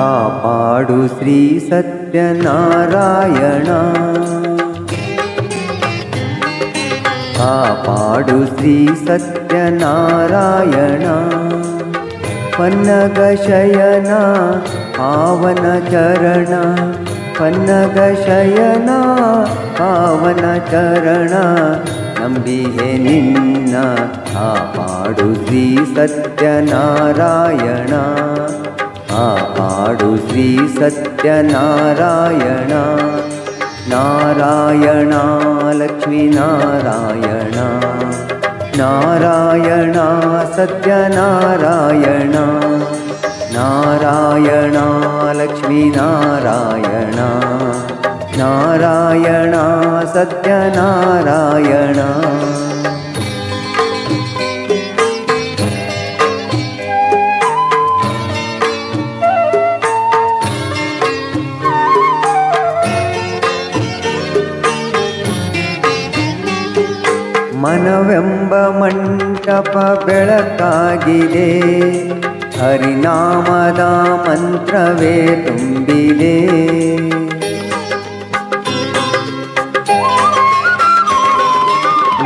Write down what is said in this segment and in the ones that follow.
ಕಾಪಾಡು ಶ್ರೀ ಸತ್ಯನಾರಾಯಣ. ಕಾಪಾಡು ಶ್ರೀ ಸತ್ಯನಾರಾಯಣ. ಪನ್ನಗ ಪಾವನ ಚರಣ. ಪನ್ನಗ ಪಾವನ ಚರಣ. ನಂಬಿಹೆ ನಿನ್ನ ಕಾಪಾಡು ಶ್ರೀ ಸತ್ಯನಾರಾಯಣ. आडु श्री सत्यनारायण नारायणा लक्ष्मी नारायण नारायणा सत्यनारायणा नारायणा लक्ष्मी नारायण नारायणा सत्यनारायणा ಮನವೆಂಬ ಮಂಟಪ ಬೆಳಕಾಗಿದೆ. ಹರಿನಾಮದ ಮಂತ್ರವೇ ತುಂಬಿದೆ.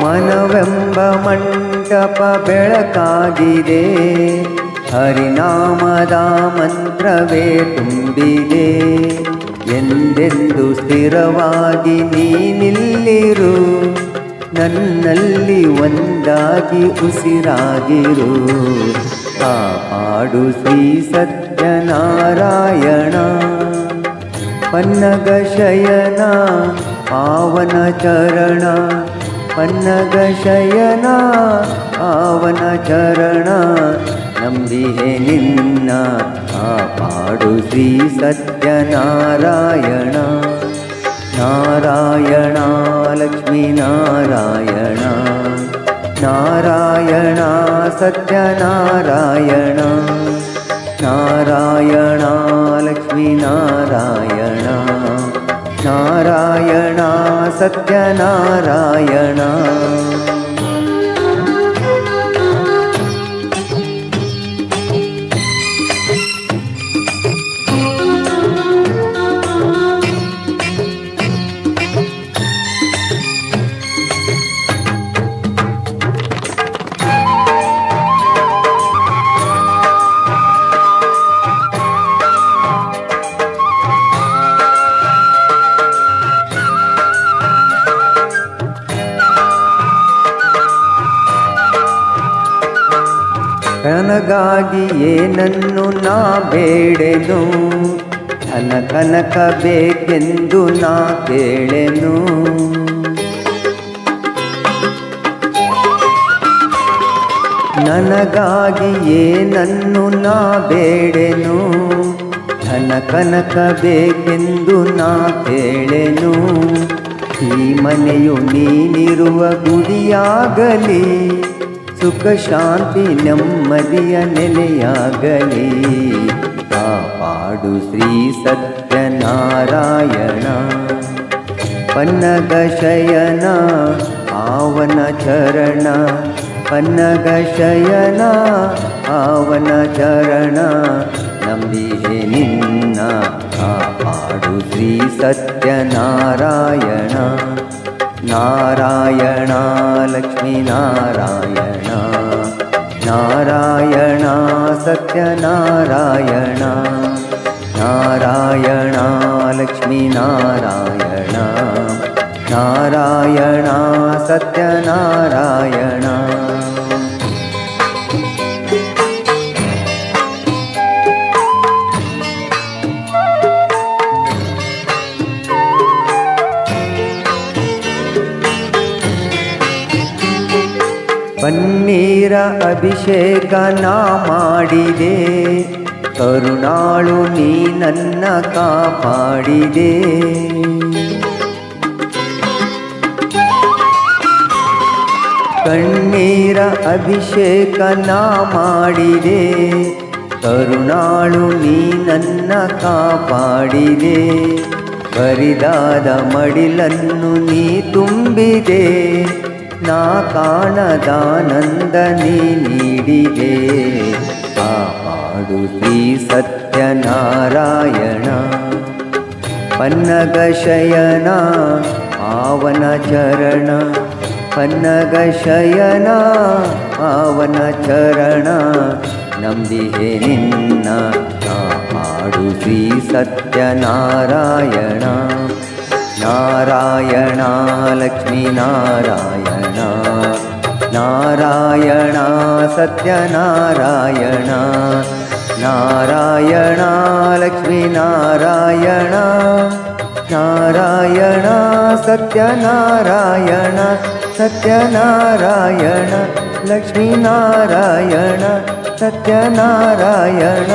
ಮನವೆಂಬ ಮಂಟಪ ಬೆಳಕಾಗಿದೆ. ಹರಿನಾಮದ ಮಂತ್ರವೇ ತುಂಬಿದೆ. ಎಂದೆಂದು ಸ್ಥಿರವಾಗಿ ನೀನಿಲ್ಲಿರು? ನನ್ನಲ್ಲಿ ಒಂದಾಗಿ ಉಸಿರಾಗಿರು. ಆ ಹಾಡು ಶ್ರೀ ಸತ್ಯನಾರಾಯಣ. ಪನ್ನಗ ಶಯನ, ಪಾವನ ಚರಣ. ಪನ್ನಗ ಶಯನ, ಪಾವನ ಚರಣ. ನಂಬಿಹೆ ನಿನ್ನ, ಕಾಪಾಡು ಶ್ರೀ ಸತ್ಯನಾರಾಯಣ. ನಾರಾಯಣ. लक्ष्मीनारायण। नारायण सत्यनारायण। नारायणा लक्ष्मीनारायण। नारायण नारायणा सत्यनारायणा। ನನಗಾಗಿ ಏನನ್ನು ನಾ ಬೇಡೆನು? ಧನ ಕನಕ ಬೇಕೆಂದು ನಾ ಕೇಳೆನು. ನನಗಾಗಿ ಏನನ್ನು ನಾ ಬೇಡೆನು? ಧನ ಕನಕ ಬೇಕೆಂದು ನಾ ಕೇಳೆನು. ಈ ಮನೆಯು ನೀನಿರುವ ಗುಡಿಯಾಗಲಿ ಸುಖ ಶಾಂತಿ ನೆಮ್ಮದಿಯ ನೆಲೆಯಾಗಲಿ. ಕಾಪಾಡು ಶ್ರೀ ಸತ್ಯನಾರಾಯಣ. ಪನ್ನಗ ಶಯನ ಪಾವನ ಚರಣ. ಪನ್ನಗ ಪಾವನ ಚರಣ. ನಂಬಿಹೆ ನಿನ್ನ, ಕಾಪಾಡು ಶ್ರೀ ಸತ್ಯನಾರಾಯಣ. नारायणा लक्ष्मीनारायणा नारायणा। सत्यनारायणा। नारायणा लक्ष्मीनारायणा नारायणा सत्यनारायण। ಪನ್ನೀರ ಅಭಿಷೇಕ ನಾ ಮಾಡಿದೆ. ಕರುಣಾಳು ನೀ ನನ್ನ ಕಾಪಾಡಿದೆ. ಕಣ್ಣೀರ ಅಭಿಷೇಕ ನಾ ಮಾಡಿದೆ. ಕರುಣಾಳು ನೀ ನನ್ನ ಕಾಪಾಡಿದೆ. ಬರಿದಾದ ಮಡಿಲನ್ನು ನೀ ತುಂಬಿದೆ. ನಾ ಕಾಣದಾನಂದನೆ ನೀಡಿದೆ. ಕಾಪಾಡು ಶ್ರೀ ಸತ್ಯನಾರಾಯಣ. ಪನ್ನಗ ಶಯನ ಪಾವನ ಚರಣ. ಪನ್ನಗ ಶಯನ ಪಾವನ ಚರಣ. ನಂಬಿದೆ ನಿನ್ನ ಹಾಡು ಶ್ರೀ ಸತ್ಯನಾರಾಯಣ. ನಾರಾಯಣ ಲಕ್ಷ್ಮೀ ನಾರಾಯಣ ನಾರಾಯಣ ಸತ್ಯನಾರಾಯಣ ನಾರಾಯಣ ಲಕ್ಷ್ಮೀ ನಾರಾಯಣ ನಾರಾಯಣ ಸತ್ಯನಾರಾಯಣ ಸತ್ಯನಾರಾಯಣ ಲಕ್ಷ್ಮೀನಾರಾಯಣ ಸತ್ಯನಾರಾಯಣ